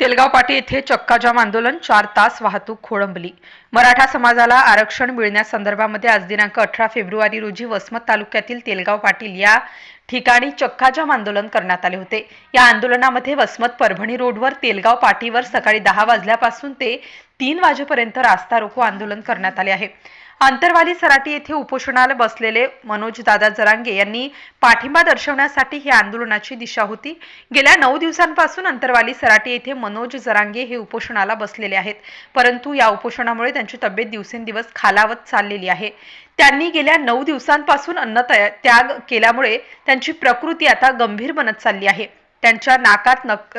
तेलगाव पाटी येथे चक्काजाम आंदोलन चार तास वाहतूक खोळंबली. मराठा समाजाला आरक्षण मिळण्यासंदर्भामध्ये आज दिनांक अठरा फेब्रुवारी रोजी वसमत तालुक्यातील तेलगाव पाटील या ठिकाणी चक्काजाम आंदोलन करण्यात आले होते. या आंदोलनामध्ये वसमत परभणी रोडवर तेलगाव पाटीवर सकाळी दहा वाजल्यापासून ते तीन वाजेपर्यंत रास्ता रोको आंदोलन करण्यात आले आहे. आंतरवाली सराटी येथे उपोषणाला बसलेले मनोज दादा जरांगे यांनी पाठिंबा दर्शवण्यासाठी ही आंदोलनाची दिशा होती. गेल्या नऊ दिवसांपासून अंतरवाली सराटी येथे मनोज जरांगे हे उपोषणाला बसलेले आहेत. परंतु या उपोषणामुळे त्यांची तब्येत दिवसेंदिवस खालावत चाललेली आहे. त्यांनी गेल्या नऊ दिवसांपासून अन्न तया- त्याग केल्यामुळे त्यांची प्रकृती आता गंभीर बनत चालली आहे. त्यांच्या नाकात नक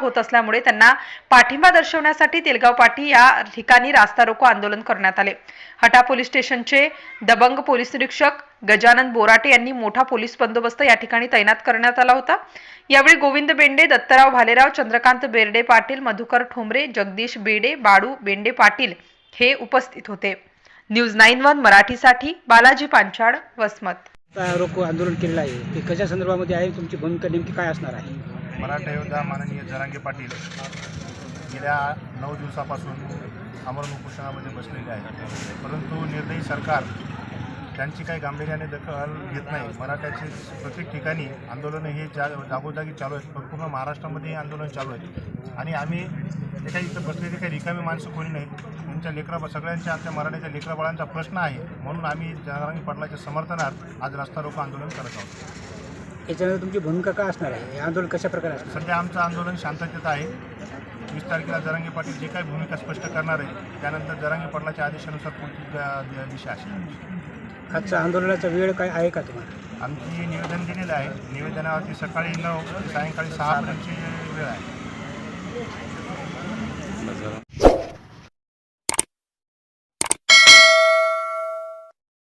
होत असल्यामुळे त्यांना पाठिंबा दर्शवण्यासाठी तेलगाव पाठी या ठिकाणी रास्ता रोको आंदोलन करण्यात आले. हटा पोलीस स्टेशनचे दबंग पोलीस निरीक्षक गजानन बोराटे यांनी मोठा पोलीस बंदोबस्त या ठिकाणी तैनात करण्यात आला होता. यावेळी गोविंद बेंडे दत्तराव भालेराव चंद्रकांत बेर्डे पाटील मधुकर ठोंबरे जगदीश बेडे बाडू बेंडे पाटील हे उपस्थित होते. न्यूज नाईन वन मराठीसाठी बालाजी पांचाळ वसमत. रोको आंदोलन केलेलं आहे. ते कशा संदर्भामध्ये आहे तुमची भूमिका नेमकी काय असणार आहे? मराठा योद्धा माननीय जरांगे पाटील गेल्या नऊ दिवसापासून अमरण उपोषणामध्ये बसलेले आहेत. परंतु निर्दयी सरकार त्यांची काही गांभीर्याने दखल घेत नाही. मराठ्याचे प्रत्येक ठिकाणी आंदोलनं हे जा जागोजागी चालू आहेत. संपूर्ण महाराष्ट्रामध्ये हे आंदोलन चालू आहे आणि आम्ही जे काही इथं बसलेले काही रिकामी माणसं कोणी नाहीत. त्यांच्या लेकरा सगळ्यांच्या आमच्या मराठ्याच्या लेकराबाळांचा प्रश्न आहे. म्हणून आम्ही जरांगे पाटलाच्या समर्थनार्थ आज रस्ता रोको आंदोलन करत आहोत. याच्यानंतर तुमची भूमिका काय असणार आहे? हे आंदोलन कशा प्रकारे असणार? सध्या आमचं आंदोलन शांततेत आहे. वीस तारखेला जरांगे पाटील जे काही भूमिका स्पष्ट करणार आहे त्यानंतर जरांगे पाटलाच्या आदेशानुसार पुढची दिशा असेल आजचा आंदोलनाचा वेळ काय आहे का तुम्हाला? आमची निवेदन दिलेलं आहे. निवेदनावरती सकाळी नऊ ते सायंकाळी सहापर्यंतची वेळ आहे. مثلا.